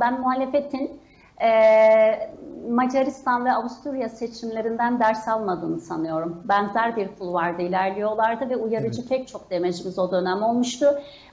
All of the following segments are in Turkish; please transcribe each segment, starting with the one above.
Ben muhalefetin e, Macaristan ve Avusturya seçimlerinden ders almadığını sanıyorum. Benzer bir kulvarda ilerliyorlardı ve uyarıcı Evet. pek çok demecimiz o dönem olmuştu.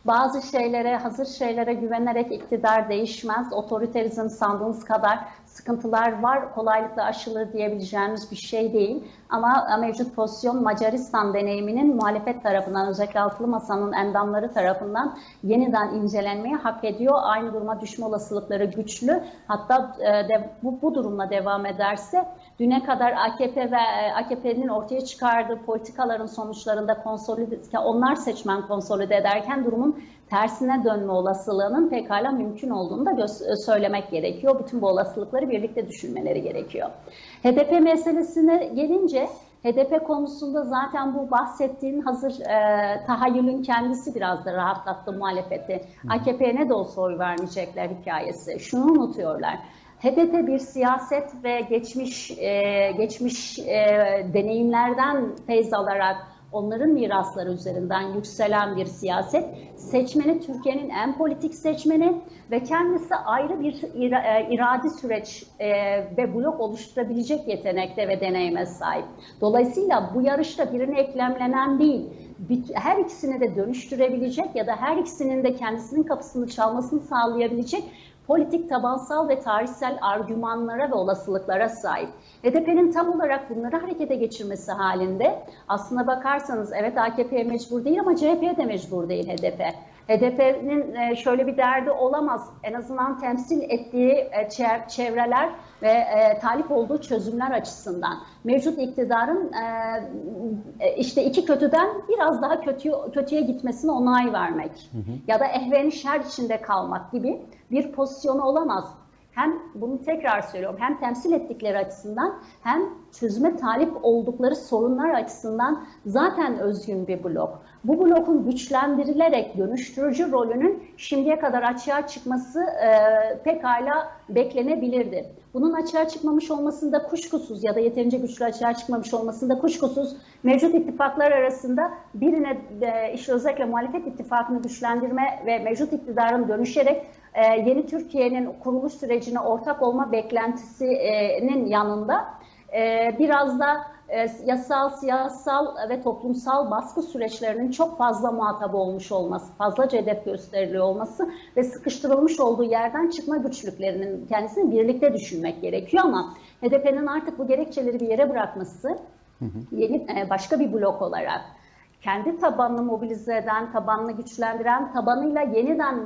Bazı şeylere, hazır şeylere güvenerek iktidar değişmez. Otoriterizm sandığınız kadar sıkıntılar var. Kolaylıkla aşılır diyebileceğimiz bir şey değil. Ama mevcut pozisyon Macaristan deneyiminin muhalefet tarafından özellikle altılı masanın endamları tarafından yeniden incelenmeye hak ediyor. Aynı duruma düşme olasılıkları güçlü. Hatta e, de, bu, bu durumla devam ederse düne kadar AKP ve e, AKP'nin ortaya çıkardığı politikaların sonuçlarında konsolide, onlar seçmen konsolide ederken durumun tersine dönme olasılığının pekala mümkün olduğunu da gö- söylemek gerekiyor. Bütün bu olasılıkları birlikte düşünmeleri gerekiyor. HDP meselesine gelince HDP konusunda zaten bu bahsettiğin hazır e, tahayyülün kendisi biraz da rahatlattı muhalefeti. AKP'ye ne de olsa oy vermeyecekler hikayesi. Şunu unutuyorlar. HDP bir siyaset ve geçmiş e, geçmiş e, deneyimlerden feyz alarak onların mirasları üzerinden yükselen bir siyaset. Seçmeni Türkiye'nin en politik seçmeni ve kendisi ayrı bir e, iradi süreç e, ve blok oluşturabilecek yetenekte ve deneyime sahip. Dolayısıyla bu yarışta birine eklemlenen değil, her ikisini de dönüştürebilecek ya da her ikisinin de kendisinin kapısını çalmasını sağlayabilecek politik tabansal ve tarihsel argümanlara ve olasılıklara sahip. HDP'nin tam olarak bunları harekete geçirmesi halinde aslına bakarsanız evet AKP'ye mecbur değil ama CHP'ye de mecbur değil HDP. HDP'nin e, şöyle bir derdi olamaz. En azından temsil ettiği e, çev- çevreler ve e, talip olduğu çözümler açısından. Mevcut iktidarın işte iki kötüden biraz daha kötü, kötüye gitmesine onay vermek ya da ehveni şer içinde kalmak gibi bir pozisyonu olamaz. Hem bunu tekrar söylüyorum hem temsil ettikleri açısından hem çözüme talip oldukları sorunlar açısından zaten özgün bir blok. Bu blokun güçlendirilerek dönüştürücü rolünün şimdiye kadar açığa çıkması e, pekala beklenebilirdi. Bunun açığa çıkmamış olmasında kuşkusuz ya da yeterince güçlü açığa çıkmamış olmasında kuşkusuz mevcut ittifaklar arasında birine e, işte özellikle muhalefet ittifakını güçlendirme ve mevcut iktidarın dönüşerek e, yeni Türkiye'nin kuruluş sürecine ortak olma beklentisinin yanında e, biraz da e, yasal, siyasal ve toplumsal baskı süreçlerinin çok fazla muhatabı olmuş olması, fazlaca hedef gösteriliyor olması ve sıkıştırılmış olduğu yerden çıkma güçlüklerinin kendisini birlikte düşünmek gerekiyor. Ama HDP'nin artık bu gerekçeleri bir yere bırakması yeni e, başka bir blok olarak kendi tabanını mobilize eden, tabanını güçlendiren, tabanıyla yeniden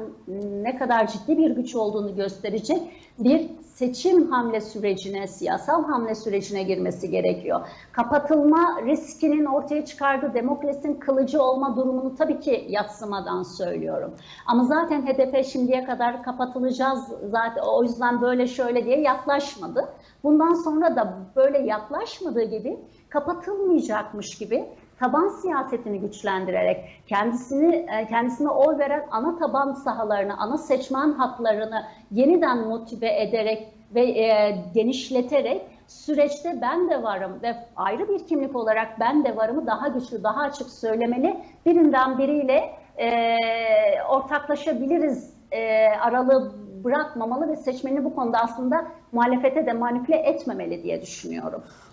ne kadar ciddi bir güç olduğunu gösterecek bir seçim hamle sürecine, siyasal hamle sürecine girmesi gerekiyor. Kapatılma riskinin ortaya çıkardığı demokrasinin kılıcı olma durumunu tabii ki yatsımadan söylüyorum. Ama zaten HDP şimdiye kadar kapatılacağız zaten o yüzden böyle şöyle diye yaklaşmadı. Bundan sonra da böyle yaklaşmadığı gibi kapatılmayacakmış gibi taban siyasetini güçlendirerek kendisini e, kendisine oy veren ana taban sahalarını, ana seçmen hatlarını yeniden motive ederek ve e, genişleterek süreçte ben de varım ve ayrı bir kimlik olarak ben de varımı daha güçlü, daha açık söylemeli. Birinden biriyle e, ortaklaşabiliriz e, aralığı bırakmamalı ve seçmeni bu konuda aslında muhalefete de manipüle etmemeli diye düşünüyorum.